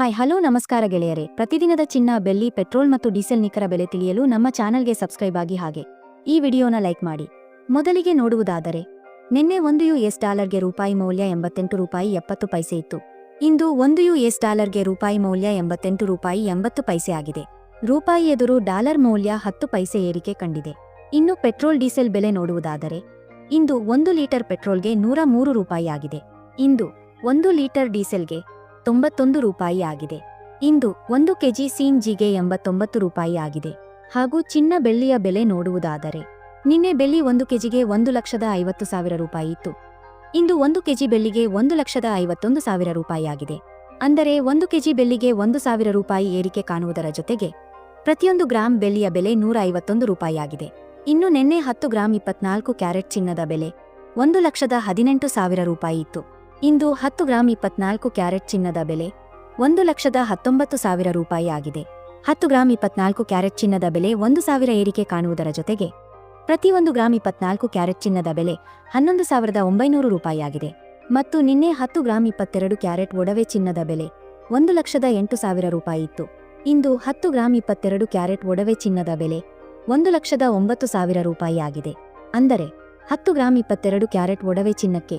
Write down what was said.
Hi, hello, ನಮಸ್ಕಾರ ಗೆಳೆಯರೆ. ಪ್ರತಿದಿನದ ಚಿನ್ನ, ಬೆಳ್ಳಿ, ಪೆಟ್ರೋಲ್ ಮತ್ತು ಡೀಸೆಲ್ ನಿಖರ ಬೆಲೆ ತಿಳಿಯಲು ನಮ್ಮ ಚಾನಲ್ಗೆ ಸಬ್ಸ್ಕ್ರೈಬ್ ಆಗಿ ಹಾಗೆ. ಈ ವಿಡಿಯೋನ ಲೈಕ್ ಮಾಡಿ. ಮೊದಲಿಗೆ ನೋಡುವುದಾದರೆ, ನಿನ್ನೆ ಒಂದು ಯು ಎಸ್ ಡಾಲರ್ಗೆ ರೂಪಾಯಿ ಮೌಲ್ಯ ಎಂಬತ್ತೆಂಟು ರೂಪಾಯಿ ಎಪ್ಪತ್ತು ಪೈಸೆ ಇತ್ತು. ಇಂದು ಒಂದು ಯು ಎಸ್ ಡಾಲರ್ಗೆ ರೂಪಾಯಿ ಮೌಲ್ಯ ಎಂಬತ್ತೆಂಟು ರೂಪಾಯಿ ಎಂಬತ್ತು ಪೈಸೆ ಆಗಿದೆ. ರೂಪಾಯಿ ಎದುರು ಡಾಲರ್ ಮೌಲ್ಯ ಹತ್ತು ಪೈಸೆ ಏರಿಕೆ ಕಂಡಿದೆ. ಇನ್ನು ಪೆಟ್ರೋಲ್, ಡೀಸೆಲ್ ಬೆಲೆ ನೋಡುವುದಾದರೆ, ಇಂದು ಒಂದು ಲೀಟರ್ ಪೆಟ್ರೋಲ್ಗೆ ನೂರ ಮೂರು ರೂಪಾಯಿ ಆಗಿದೆ. ಇಂದು ಒಂದು ಲೀಟರ್ ಡೀಸೆಲ್ಗೆ ತೊಂಬತ್ತೊಂದು ರೂಪಾಯಿ ಆಗಿದೆ. ಇಂದು ಒಂದು ಕೆಜಿ ಸಿಎನ್ಜಿಗೆ ಎಂಬತ್ತೊಂಬತ್ತು ರೂಪಾಯಿ ಆಗಿದೆ. ಹಾಗೂ ಚಿನ್ನ ಬೆಳ್ಳಿಯ ಬೆಲೆ ನೋಡುವುದಾದರೆ, ನಿನ್ನೆ ಬೆಳ್ಳಿ ಒಂದು ಕೆಜಿಗೆ ಒಂದು ಲಕ್ಷದ ಐವತ್ತು ಸಾವಿರ ರೂಪಾಯಿ ಇತ್ತು. ಇಂದು ಒಂದು ಕೆಜಿ ಬೆಳ್ಳಿಗೆ ಒಂದು ಲಕ್ಷದ ಐವತ್ತೊಂದು ಸಾವಿರ ರೂಪಾಯಿ ಆಗಿದೆ. ಅಂದರೆ ಒಂದು ಕೆಜಿ ಬೆಳ್ಳಿಗೆ ಒಂದು ಸಾವಿರ ರೂಪಾಯಿ ಏರಿಕೆ ಕಾಣುವುದರ ಜೊತೆಗೆ, ಪ್ರತಿಯೊಂದು ಗ್ರಾಂ ಬೆಳ್ಳಿಯ ಬೆಲೆ ನೂರ ಐವತ್ತೊಂದು ರೂಪಾಯಿ ಆಗಿದೆ. ಇನ್ನು ನಿನ್ನೆ ಹತ್ತು ಗ್ರಾಂ ಇಪ್ಪತ್ನಾಲ್ಕು ಕ್ಯಾರೆಟ್ ಚಿನ್ನದ ಬೆಲೆ ಒಂದು ಲಕ್ಷದ ಹದಿನೆಂಟು ಸಾವಿರ ರೂಪಾಯಿ ಇತ್ತು. ಇಂದು ಹತ್ತು ಗ್ರಾಂ ಇಪ್ಪತ್ನಾಲ್ಕು ಕ್ಯಾರೆಟ್ ಚಿನ್ನದ ಬೆಲೆ, ಒಂದು ಲಕ್ಷದ ಹತ್ತೊಂಬತ್ತು ಸಾವಿರ ರೂಪಾಯಿ ಆಗಿದೆ. ಹತ್ತು ಗ್ರಾಂ ಇಪ್ಪತ್ನಾಲ್ಕು ಕ್ಯಾರೆಟ್ ಚಿನ್ನದ ಬೆಲೆ, ಒಂದು ಸಾವಿರ ಏರಿಕೆ ಕಾಣುವುದರ ಜೊತೆಗೆ ಪ್ರತಿಯೊಂದು ಗ್ರಾಂ ಇಪ್ಪತ್ನಾಲ್ಕು ಕ್ಯಾರೆಟ್ ಚಿನ್ನದ ಬೆಲೆ, ಹನ್ನೊಂದು ಸಾವಿರದ ಒಂಬೈನೂರು ರೂಪಾಯಿಯಾಗಿದೆ ಮತ್ತು ನಿನ್ನೆ ಹತ್ತು ಗ್ರಾಂ ಇಪ್ಪತ್ತೆರಡು ಕ್ಯಾರೆಟ್ ಒಡವೆ ಚಿನ್ನದ ಬೆಲೆ, ಒಂದು ಲಕ್ಷದ ಎಂಟು ಸಾವಿರ ರೂಪಾಯಿ ಇತ್ತು. ಇಂದು ಹತ್ತು ಗ್ರಾಂ ಇಪ್ಪತ್ತೆರಡು ಕ್ಯಾರೆಟ್ ಒಡವೆ ಚಿನ್ನದ ಬೆಲೆ, ಒಂದು ಲಕ್ಷದ ಒಂಬತ್ತು ಸಾವಿರ ರೂಪಾಯಿ ಆಗಿದೆ. ಅಂದರೆ ಹತ್ತು ಗ್ರಾಂ ಇಪ್ಪತ್ತೆರಡು ಕ್ಯಾರೆಟ್ ಒಡವೆ ಚಿನ್ನಕ್ಕೆ